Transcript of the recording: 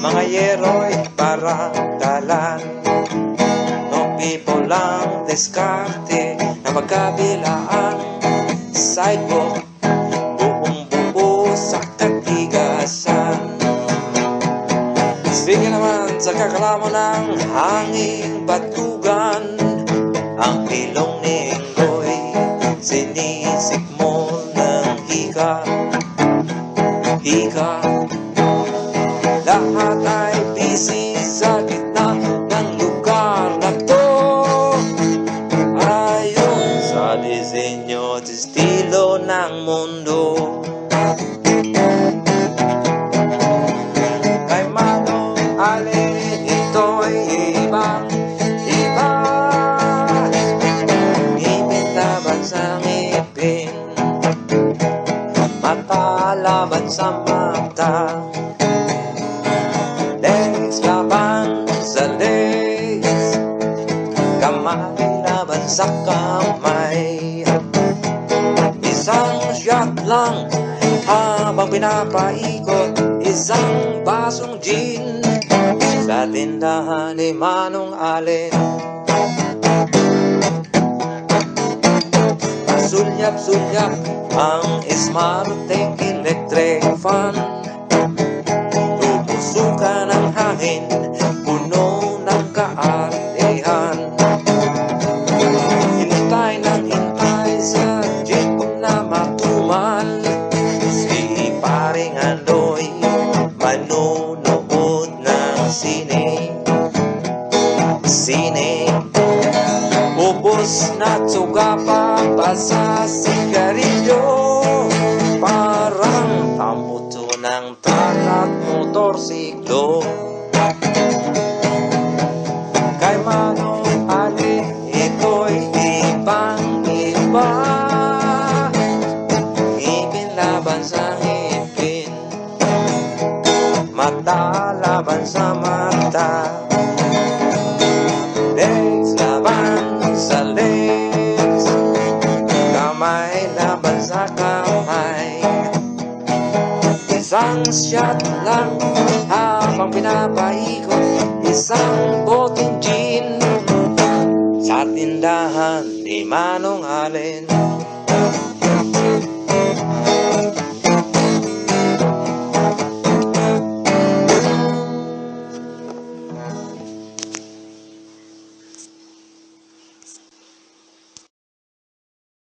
mga yeroy para dalan No people lang deskarte na magkabilaan Sidewalk, buong buo sa katigasan. Bigyan naman sa kakalamo ng hanging batugan Ang ilong ni Ingoy, sinisikmol ng hika Hika lahat ay busy sa gitna ng lugar na to. Ayon sa disenyo at estilo ng mundo. Kay Manong Ali, ito'y ibang iba. Ngipin laban sa ngipin Mata laban sa mata Kamay laban sa kamay. Isang shot lang habang pinapaikot. Isang basong gin Sa tindahan ni Manong Allen. Sulyap-sulyap ang smarteng electric fan manunood ng sine. Sine. Ubos na tsuga pa pa sa sigarilyo. Parang tamuto ng truck at motorsiklo. Kay Manong Ali, ito'y ibang iba sa kamay Isang shot lang habang pinapaikot Isang botong gin. Sa tindahan ni Manong Allen